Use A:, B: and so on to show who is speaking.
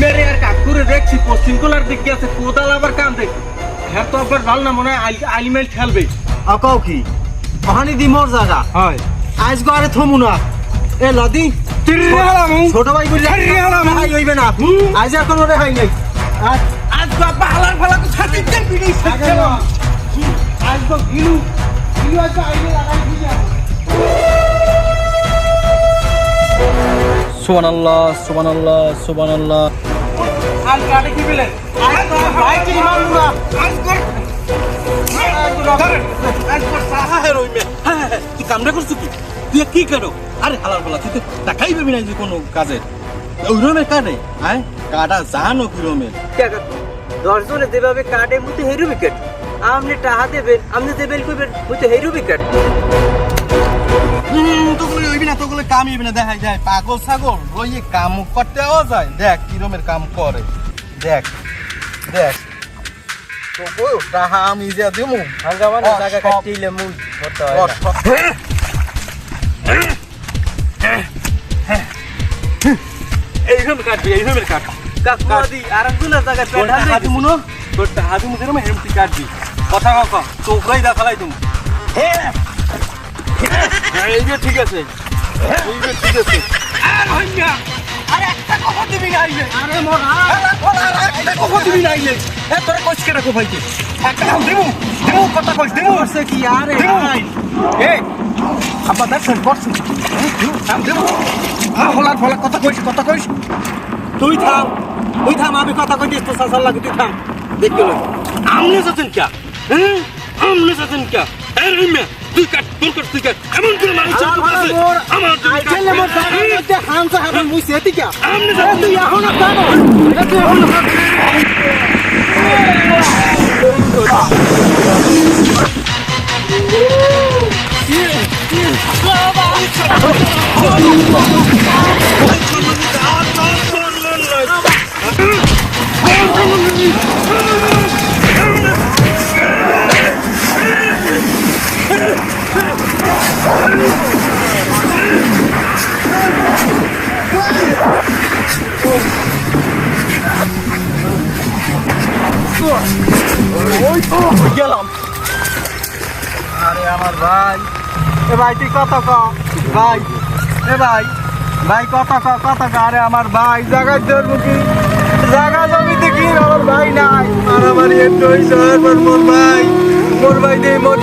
A: মেরে আর কাকুরে দেখছি পশ্চিম কোলার দিক গেছে কোদাল আবার কাম দেখ হ্যাঁ তো আবার ভালো না মনে হয় আইলিমেল ঠেলবে।
B: আকাও কি? কহানি দি মোর জায়গা
A: হয়।
B: আজ গো আরে থমু না। এ লদি ছোট ভাই বলি হাই হইবে না। আজ আর কোনো রেহাই নেই। আজ
A: আজ বাবা হালার ফালা তো ছাতি দে বিড়ি
B: আজ তো গিলু গিলু আজ আইলে লাগাই।
A: সাহা হে রইবে
C: হ্যাঁ হ্যাঁ, হ্যাঁ, তুই কামটা করছ কি? তুই কি করো? আরে হালার বলা তুই তো পাবি না কোনো কাজের ওই রমের কাটে হ্যাঁ? কাটা জানো কি রমের
D: দশজনে যেভাবে কাটে মুই তো হেরু উইকেট আপনি টাহা দেবেন আপনি দেবেন কইবেন মুই হেরু
C: তোগুলো হইবি না তোগুলো কাম হইবি না। দেখাই যায় পাগল ছাগল ওই কাম করতেও যায় দেখ কি রমের কাম করে। দেখ দেখ। তো টাহা আমি যে দিমু।
D: হাঙ্গামানো
C: সব-
D: জায়গা কাটিলে মুই করতে হয়
C: কর,
D: না।
C: কর। এই রমের কাটবি এই কাট।
D: জায়গা
C: তোর হেমতি কাটবি। কথা কথা চোখলাই দা ফেলাই দিমু হ্যাঁ এই যে ঠিক আছে। এই যে ঠিক আছে।
A: আর আরে একটা কথা দিবি না আইলে।
B: আরে মোর।
A: একটা কথা দিবি না আইলে। এ তোরা কইছ কেন কো ভাইতে একটা নাম দিমু দিমু কথা কইছ দিমু
B: করছে কি আরে
A: দিমু
B: ভাই।
A: এ আব্বা দেখছেন করছেন নাম দিমু আ হলার ফলা কথা কইছ কথা কইছ
B: তুই থাম তুই থাম আমি কথা কই দিস তো সাসার লাগে তুই থাম। দেখি লই
A: আমনে যাচ্ছেন কে? হ্যাঁ? আমনে যাচ্ছেন কে? এ তুই কাট তোর কাট তুই কাট এমন করে মানুষ
B: আমার ভালো
A: চলতেছে
B: মোর
A: আমার তুমি কাট।
B: আইছেলে মোর জায়গার মধ্যে হামসা হবে মুই সেটি কে?
A: আমনে
B: এ
A: যাচ্ছেন
B: তুই এখন না জানো?
A: গেলাম
B: আরে আমার ভাই এ ভাই তুই কত ক ভাই এ ভাই ভাই কত ক কত আরে আমার ভাই জায়গা ধরবো কি জায়গা কি আমার ভাই নাই আর আমার একটু মোর ভাই মোর ভাই দিয়ে মোর